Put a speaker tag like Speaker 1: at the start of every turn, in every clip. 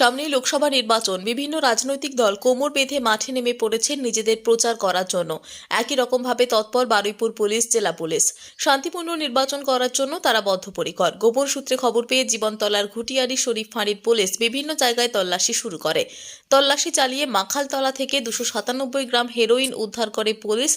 Speaker 1: সামনেই লোকসভা নির্বাচন। বিভিন্ন রাজনৈতিক দল কোমর বেঁধে মাঠে নেমে পড়েছেন নিজেদের প্রচার করার জন্য। একই রকমভাবে তৎপর বারুইপুর পুলিশ, জেলা পুলিশ। শান্তিপূর্ণ নির্বাচন করার জন্য তারা বদ্ধপরিকর। গোপন সূত্রে খবর পেয়ে জীবনতলার ঘুটিয়ারি শরীফ ফাঁড়ির পুলিশ বিভিন্ন জায়গায় তল্লাশি শুরু করে। তল্লাশি চালিয়ে মাখালতলা থেকে দুশো সাতানব্বই গ্রাম হেরোইন উদ্ধার করে পুলিশ,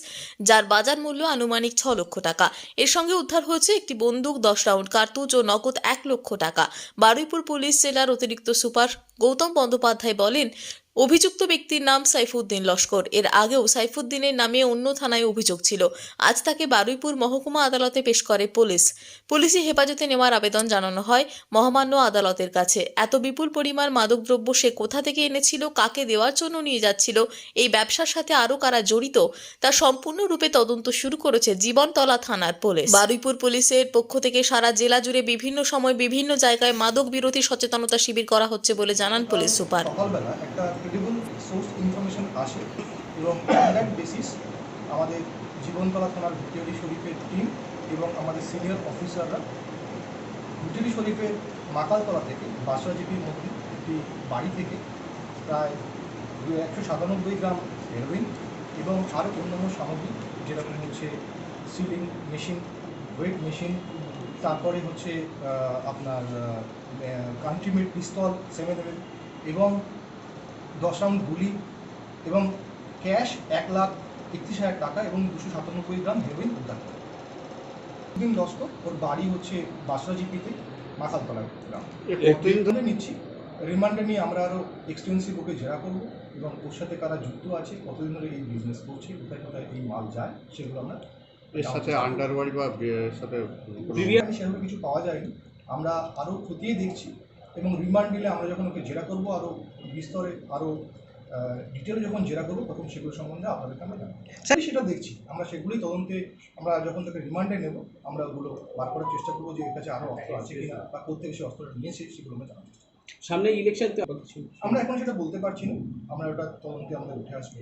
Speaker 1: যার বাজার মূল্য আনুমানিক ছ লক্ষ টাকা। এর সঙ্গে উদ্ধার হয়েছে একটি বন্দুক, দশ রাউন্ড কার্তুজ ও নগদ এক লক্ষ টাকা। বারুইপুর পুলিশ জেলার অতিরিক্ত সুপার গৌতম বন্দ্যোপাধ্যায় বলেন অভিযুক্ত ব্যক্তির নাম সাইফুদ্দিন লস্কর। এর আগেও সাইফুদ্দিনের নামে অন্য থানায় অভিযোগ ছিল। আজ তাকে বারুইপুর মহকুমা আদালতে পেশ করে পুলিশ। পুলিশি হেফাজতে নেওয়ার আবেদন জানানো হয় মহামান্য আদালতের কাছে। এত বিপুল পরিমাণ মাদকদ্রব্য সে কোথা থেকে এনেছিল, কাকে দেওয়ার জন্য নিয়ে যাচ্ছিল, এই ব্যবসার সাথে আরও কারা জড়িত, তা সম্পূর্ণরূপে তদন্ত শুরু করেছে জীবনতলা থানার পুলিশ। বারুইপুর পুলিশের পক্ষ থেকে সারা জেলা জুড়ে বিভিন্ন সময় বিভিন্ন জায়গায় মাদক বিরোধী সচেতনতা শিবির করা হচ্ছে বলে জানান police super.
Speaker 2: Credible source information আসে এবং দ্যাট বেসিস আমাদের জীবনতলা থানার ভিটিওরি শরীফের টিম এবং আমাদের সিনিয়র অফিসাররা ভিটিওরি শরীফের মাকালতলা থেকে বাসরাজিপির মধ্যে একটি বাড়ি থেকে প্রায় দু একশো সাতানব্বই গ্রাম হেরোইন এবং আরও অন্যান্য সামগ্রী, যেরকম হচ্ছে সিলিং মেশিন ওয়েট মেশিন তারপরে হচ্ছে আপনার কান্ট্রিমেড পিস্তল সেভেন এবং দশ রাউন্ড গুলি এবং ক্যাশ এক লাখ একত্রিশ হাজার টাকা এবং দুশো সাতানব্বই গ্রাম হেরোইন উদ্ধার করে। দিন লস্কর ওর বাড়ি হচ্ছে বাসরাজিপিতে মাথালতলা গ্রাম।
Speaker 3: কতদিন
Speaker 2: ধরে নিচ্ছি। রিমান্ডে নিয়ে আমরা আরও এক্সটেন্সিভ ওকে জেরা করব এবং ওর সাথে কারা যুক্ত আছে কতদিন ধরে এই বিজনেস করছে কোথায় কোথায় এই মাল যায় সেগুলো আমরা
Speaker 3: এর সাথে আন্ডারওয়ারি বা সাথে
Speaker 2: সেভাবে কিছু পাওয়া যায়নি। আমরা আরও খতিয়ে দেখছি। এবং রিমান্ড নিলে আমরা যখন ওকে জেরা করব আরও বিস্তরে আরও ডিটেলে যখন জেরা করব তখন সেগুলো সম্বন্ধে আপনাদেরকে আমরা জানাব। সেটা দেখছি। আমরা সেগুলোই তদন্তে আমরা যখন তাকে রিমান্ডে নেব আমরা ওগুলো বার করার চেষ্টা করব যে এর কাছে আরও অস্ত্র আছে কিনা বা কোথেকে সে অস্ত্রটা নিয়েছে সেগুলো আমরা জানার চেষ্টা করব।
Speaker 4: সামনে ইলেকশন
Speaker 2: আমরা এখন সেটা বলতে পারছি না। আমরা ওটা তদন্তে আমাদের উঠে আসবে।